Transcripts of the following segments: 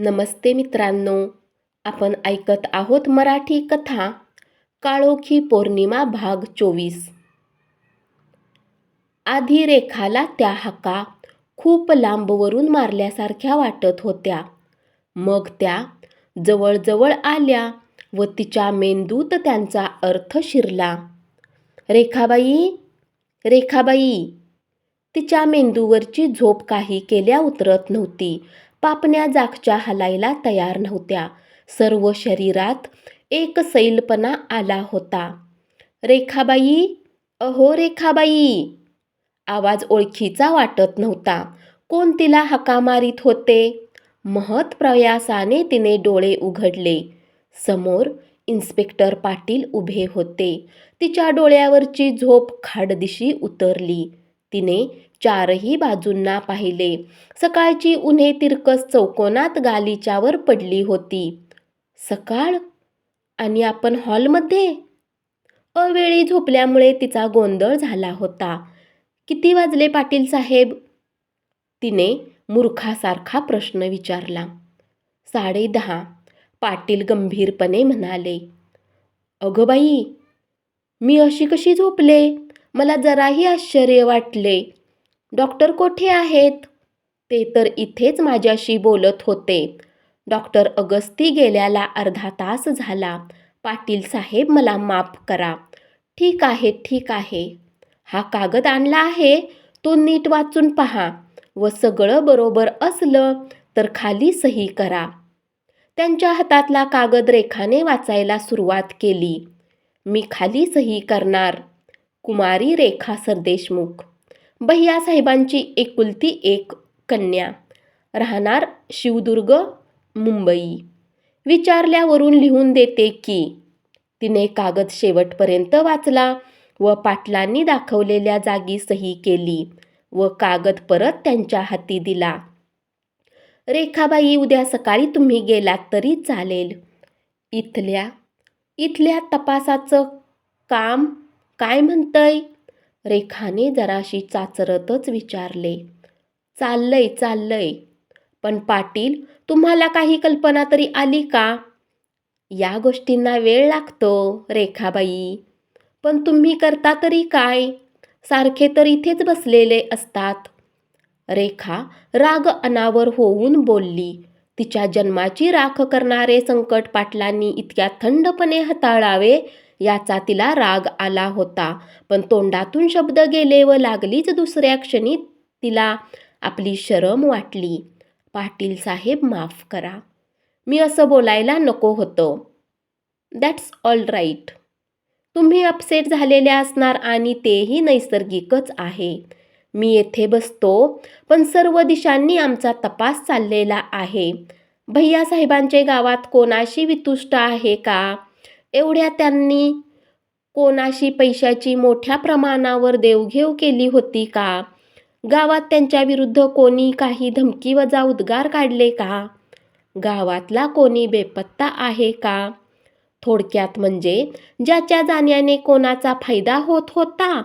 नमस्ते मित्रांनो आपण ऐकत आहोत मराठी कथा काळोखी पौर्णिमा भाग चोवीस. आधी रेखाला त्या हाका खूप लांबवरून मारल्यासारख्या वाटत होत्या. मग त्या जवळजवळ आल्या व तिच्या मेंदूत त्यांचा अर्थ शिरला. रेखाबाई रेखाबाई तिच्या मेंदूवरची झोप काही केल्या उतरत नव्हती. पापण्या जागच्या हलायला तयार नव्हत्या. सर्व शरीरात एक सैलपणा आला होता. रेखाबाई अहो रेखाबाई! आवाज ओळखीचा वाटत नव्हता. कोण तिला हाका मारीत होते? महत प्रयासाने तिने डोळे उघडले. समोर इन्स्पेक्टर पाटील उभे होते. तिच्या डोळ्यावरची झोप खाडदिशी उतरली. तिने चारही बाजूंना पाहिले. सकाळची उन्हे तिरकस चौकोनात गालीच्यावर पडली होती. सकाळ? आणि आपण हॉलमध्ये? अवेळी झोपल्यामुळे तिचा गोंधळ झाला होता. किती वाजले पाटील साहेब? तिने मूर्खासारखा प्रश्न विचारला. साडे दहा. पाटील गंभीरपणे म्हणाले. अगं बाई मी अशी कशी झोपले? मला जराही आश्चर्य वाटले. डॉक्टर कोठे आहेत? ते तर इथेच माझ्याशी बोलत होते. डॉक्टर अगस्ती गेल्याला अर्धा तास झाला. पाटील साहेब मला माफ करा. ठीक आहे ठीक आहे. हा कागद आणला आहे. तो नीट वाचून पहा. व सगळं बरोबर असलं तर खाली सही करा. त्यांच्या हातातला कागद रेखाने वाचायला सुरुवात केली. मी खाली सही करणार. कुमारी रेखा सरदेशमुख. भैयासाहेबांची एकुलती एक कन्या. राहणार शिवदुर्ग मुंबई. विचारल्यावरून लिहून देते की तिने कागद शेवटपर्यंत वाचला व पाटलांनी दाखवलेल्या जागी सही केली व कागद परत त्यांच्या हाती दिला. रेखाबाई उद्या सकाळी तुम्ही गेलात तरी चालेल. इथल्या इथल्या तपासाचं काम काय म्हणतंय? रेखाने जराशी चाचरतच विचारले चाललंय चाललंय पण पाटील तुम्हाला काही कल्पना तरी आली का? या गोष्टींना वेळ लागतो रेखाबाई पण तुम्ही करता तरी काय? सारखे तर इथेच बसलेले असतात. रेखा राग अनावर होऊन बोलली तिच्या जन्माची राख करणारे संकट पाटलांनी इतक्या थंडपणे हाताळावे याचा तिला राग आला होता. पण तोंडातून शब्द गेले व लागलीच दुसऱ्या क्षणी तिला आपली शरम वाटली. पाटील साहेब माफ करा. मी असं बोलायला नको होतं. दॅट्स ऑल राईट तुम्ही अपसेट झालेले असणार आणि तेही नैसर्गिकच आहे. मी येथे बसतो पण सर्व दिशांनी आमचा तपास चाललेला आहे. भैया साहेबांचे गावात कोणाशी वितुष्ट आहे का? एवढ्या त्यांनी कोणाशी पैशाची मोठ्या प्रमाणावर देवघेव केली होती का? गावात त्यांच्या विरुद्ध कोणी काही धमकी वजा उद्गार काढले का? गावातला कोणी बेपत्ता आहे का? थोडक्यात म्हणजे ज्याच्या जाण्याने कोणाचा फायदा होत होता?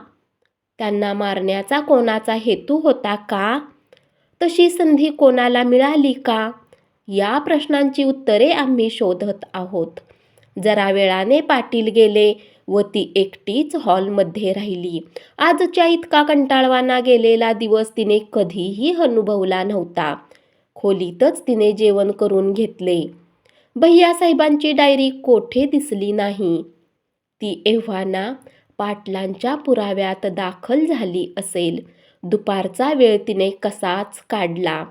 त्यांना मारण्याचा कोणाचा हेतू होता का? तशी संधी कोणाला मिळाली का? या प्रश्नांची उत्तरे आम्ही शोधत आहोत. जरा वेळाने पाटील गेले व ती एकटीच हॉलमध्ये राहिली. आजच्या इतका कंटाळवाना गेलेला दिवस तिने कधीही अनुभवला नव्हता. खोलीतच तिने जेवण करून घेतले. भैयासाहेबांची डायरी कोठे दिसली नाही. ती एव्हाना पाटलांच्या पुराव्यात दाखल झाली असेल. दुपारचा वेळ तिने कसाच काढला.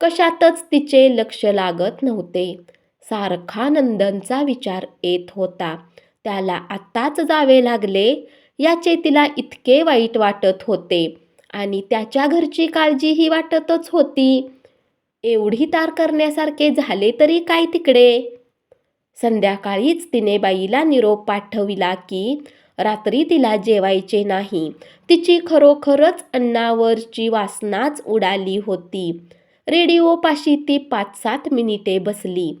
कशातच तिचे लक्ष लागत नव्हते. सारखा नंदनचा विचार येत होता. त्याला आत्ताच जावे लागले याचे तिला इतके वाईट वाटत होते आणि त्याच्या घरची काळजीही वाटतच होती. एवढी तार करण्यासारखे झाले तरी काय तिकडे? संध्याकाळीच तिने बाईला निरोप पाठविला की रात्री तिला जेवायचे नाही. तिची खरोखरच अन्नावरची वासनाच उडाली होती. रेडिओपाशी ती पाच सात मिनिटे बसली.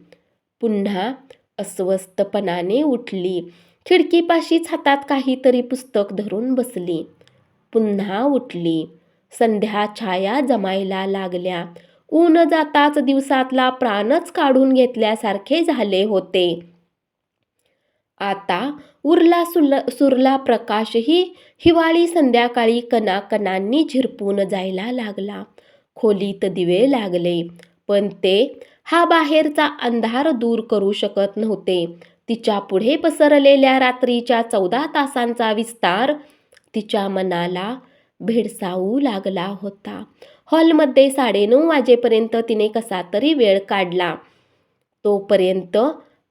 पुन्हा अस्वस्थपणाने उठली. खिडकीपाशीच हातात काहीतरी पुस्तक धरून बसली. पुन्हा उठली. संध्या छाया जमायला लागल्या. ऊन जाताच दिवसातला प्राणच काढून घेतल्यासारखे झाले होते. आता उरला सुरला सुरला प्रकाशही हिवाळी संध्याकाळी कणाकणांनी झिरपून जायला लागला. खोलीत दिवे लागले. पण ते हा बाहेरचा अंधार दूर करू शकत नव्हते. तिच्या पुढे पसरलेल्या रात्रीच्या चौदा तासांचा विस्तार तिच्या मनाला भेडसावू लागला होता. हॉलमध्ये साडेनऊ वाजेपर्यंत तिने कसा तरी वेळ काढला. तोपर्यंत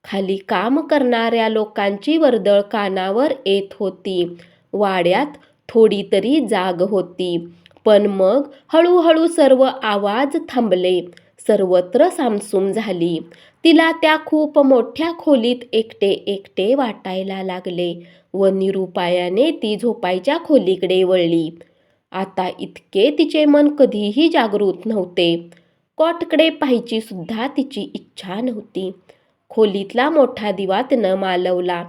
खाली काम करणाऱ्या लोकांची वर्दळ कानावर येत होती. वाड्यात थोडी तरी जाग होती. पण मग हळूहळू सर्व आवाज थांबले. सर्वत्र सामसूम झाली. तिला त्या खूप मोठ्या खोलीत एकटे एकटे वाटायला लागले व निरुपायाने ती झोपायच्या खोलीकडे वळली. आता इतके तिचे मन कधीही जागृत नव्हते. कॉटकडे पाहायची सुद्धा तिची इच्छा नव्हती. खोलीतला मोठा दिवा तिनं मालवला.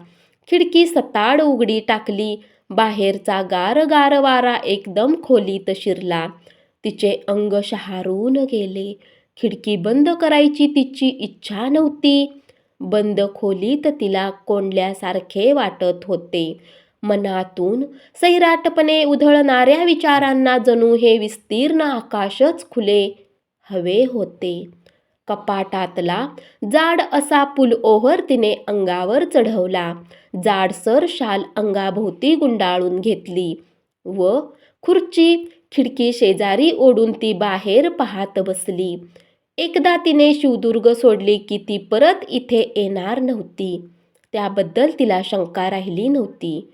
खिडकी सताड उघडी टाकली. बाहेरचा गार गार वारा एकदम खोलीत शिरला. तिचे अंग शहारून गेले. खिडकी बंद करायची तिची इच्छा नव्हती. बंद खोलीत तिला कोंडल्यासारखे वाटत होते. मनातून सैराटपणे उधळणाऱ्या विचारांना जणू हे विस्तीर्ण आकाशच खुले हवे होते. कपाटातला जाड असा पुलओव्हर तिने अंगावर चढवला. जाडसर शाल अंगाभोवती गुंडाळून घेतली व खुर्ची खिडकी शेजारी ओढून ती बाहेर पाहत बसली. एकदा तिने शिवदुर्ग सोडली की ती परत इथे येणार नव्हती. त्याबद्दल तिला शंका राहिली नव्हती.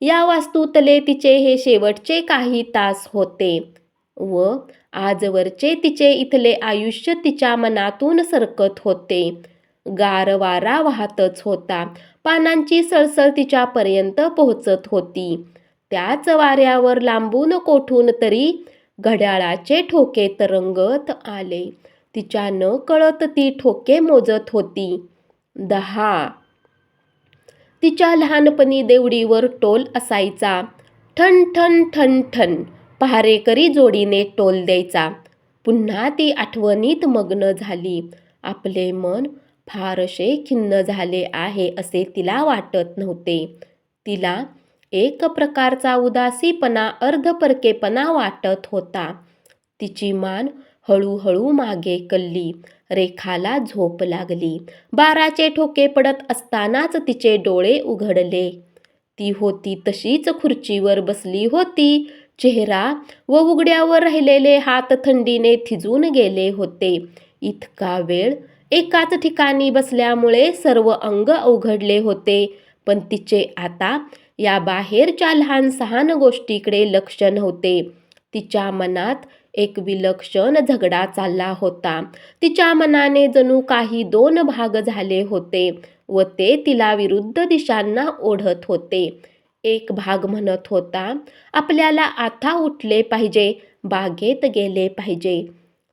या वास्तूतले तिचे हे शेवटचे काही तास होते व आजवरचे तिचे इथले आयुष्य तिच्या मनातून सरकत होते. गार वारा वाहतच होता. पानांची सळसळ तिच्यापर्यंत पोहोचत होती. त्याच वाऱ्यावर लांबून कोठून तरी घड्याळाचे ठोके तरंगत आले. तिच्या न कळत ती ठोके मोजत होती. दहा. तिच्या लहानपणी देवडीवर टोल असायचा. ठण ठण ठण ठण. पहारेकरी जोडीने टोल द्यायचा. पुन्हा ती आठवणीत मग्न झाली. आपले मन फारसे खिन्न झाले आहे असे तिला वाटत नव्हते. तिला एक प्रकारचा उदासीपणा अर्धपरकेपणा वाटत होता. तिची मान हळूहळू मागे कल्ली. रेखाला झोप लागली. बाराचे ठोके पडत असतानाच तिचे डोळे उघडले. ती होती तशीच खुर्चीवर बसली होती. चेहरा व उघड्यावर राहिलेले हात थंडीने थिजून गेले होते. इतका वेळ एकाच ठिकाणी बसल्यामुळे सर्व अंग अवघडले होते. पण तिचे आता या बाहेरच्या लहान सहान गोष्टीकडे लक्ष नव्हते. तिच्या मनात एक विलक्षण झगडा चालला होता. तिच्या मनाने जणू काही दोन भाग झाले होते व ते तिला विरुद्ध दिशांना ओढत होते. एक भाग म्हणत होता आपल्याला आता उठले पाहिजे बागेत गेले पाहिजे.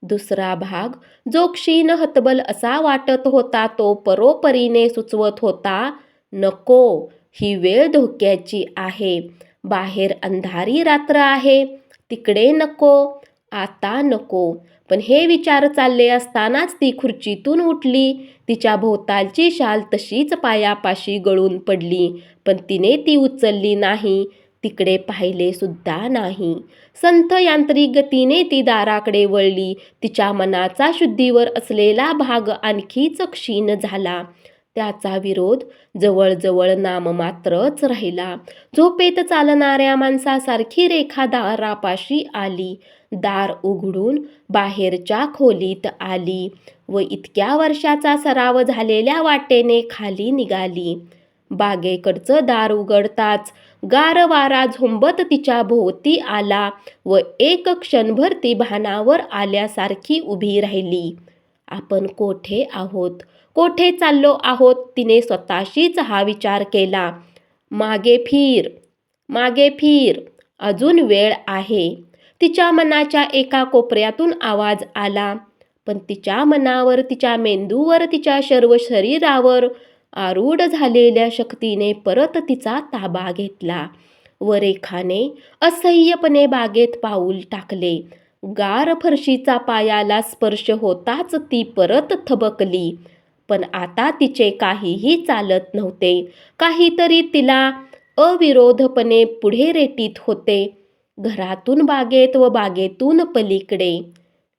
दुसरा भाग जो क्षीण हतबल असा वाटत होता तो परोपरीने सुचवत होता नको ही वेळ धोक्याची आहे बाहेर अंधारी रात्र आहे तिकडे नको आता नको. पण हे विचार चालले असतानाच ती खुर्चीतून उठली. तिच्या भोवतालची शाल तशीच पायापाशी गळून पडली. पण तिने ती उचलली नाही. तिकडे पाहिले सुद्धा नाही. संथ यांत्रिक गतीने ती दाराकडे वळली. तिच्या मनाचा शुद्धीवर असलेला भाग आणखीच क्षीण झाला. त्याचा विरोध जवळजवळ नाममात्रच राहिला. झोपेत चालणाऱ्या माणसासारखी रेखा दारापाशी आली. दार उघडून बाहेरच्या खोलीत आली व इतक्या वर्षाचा सराव झालेल्या वाटेने खाली निघाली. बागेकडचं दार उघडताच गार वारा झोंबत तिच्या भोवती आला व एक क्षणभर ती भानावर आल्यासारखी उभी राहिली. आपण कोठे आहोत? कोठे चाललो आहोत? तिने स्वतःशीच हा विचार केला. मागे फिर मागे फिर. अजून वेळ आहे. तिच्या मनाच्या एका कोपऱ्यातून आवाज आला. पण तिच्या मनावर तिच्या मेंदूवर तिच्या सर्व शरीरावर आरूढ झालेल्या शक्तीने परत तिचा ताबा घेतला. व रेखाने असह्यपणे बागेत पाऊल टाकले. गार फरशीचा पायाला स्पर्श होताच ती परत थबकली. पण आता तिचे काहीही चालत नव्हते. काहीतरी तिला अविरोधपणे पुढे रेटीत होते. घरातून बागेत व बागेतून पलीकडे.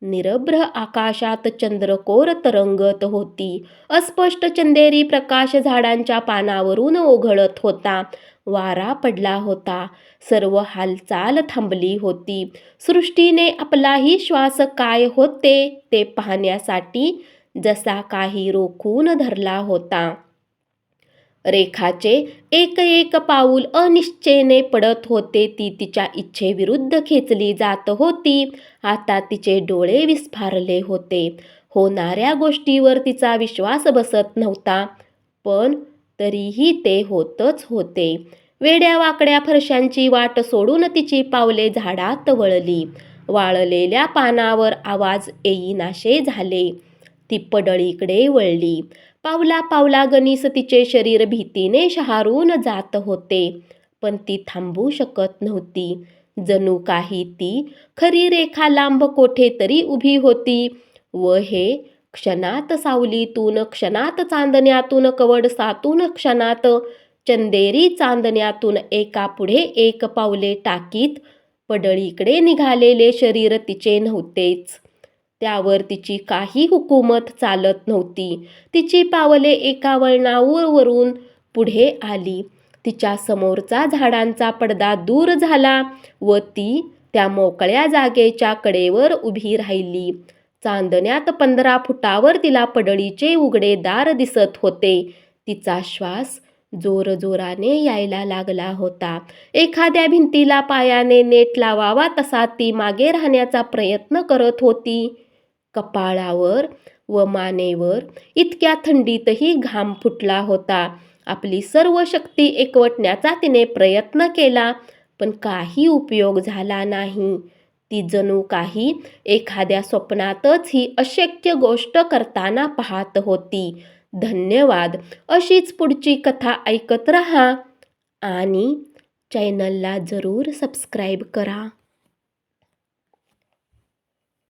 निरभ्र आकाशात चंद्रकोर तरंगत होती. अस्पष्ट चंदेरी प्रकाश झाडांच्या पानावरून ओघळत होता. वारा पडला होता. सर्व हालचाल थांबली होती. सृष्टीने आपलाही श्वास काय होते ते पाहण्यासाठी जसा काही रोखून धरला होता. रेखाचे एक एक पाऊल अनिश्चयने पडत होते. ती तिच्या इच्छेविरुद्ध खेचली जात होती. आता तिचे डोळे विस्फारले होते. होणाऱ्या गोष्टीवर तिचा विश्वास बसत नव्हता. पण तरीही ते होतच होते. वेड्या वाकड्या फरशांची वाट सोडून तिची पावले झाडात वळली. वाळलेल्या पानावर आवाज येईनाशे झाले. ती पडळीकडे वळली. पावला पावला गणिस तिचे शरीर भीतीने शहारून जात होते. पण ती थांबू शकत नव्हती. जणू काही ती खरी रेखा लांब कोठे तरी उभी होती. व हे क्षणात सावलीतून क्षणात चांदण्यातून कवडसातून क्षणात चंदेरी चांदण्यातून एका पुढे एक पावले टाकीत पडळीकडे निघालेले शरीर तिचे नव्हतेच. त्यावर तिची काही हुकूमत चालत नव्हती. तिची पावले एका वळणावरून पुढे आली. तिच्या समोरचा झाडांचा पडदा दूर झाला व ती त्या मोकळ्या जागेच्या कडेवर उभी राहिली. चांदण्यात पंधरा फुटावर तिला पडळीचे उघडे दार दिसत होते. तिचा श्वास जोरजोराने यायला लागला होता. एखाद्या भिंतीला पायाने नेट लावावा तसा ती मागे राहण्याचा प्रयत्न करत होती. कपाळावर व मानेवर इतक्या थंडीतही घाम फुटला होता. आपली सर्व शक्ती एकवटण्याचा तिने प्रयत्न केला पण काही उपयोग झाला नाही. ती जणू काही एखाद्या स्वप्नातच ही अशक्य गोष्ट करताना पाहत होती. धन्यवाद अशीच पुढची कथा ऐकत रहा आणि चॅनलला जरूर सबस्क्राईब करा.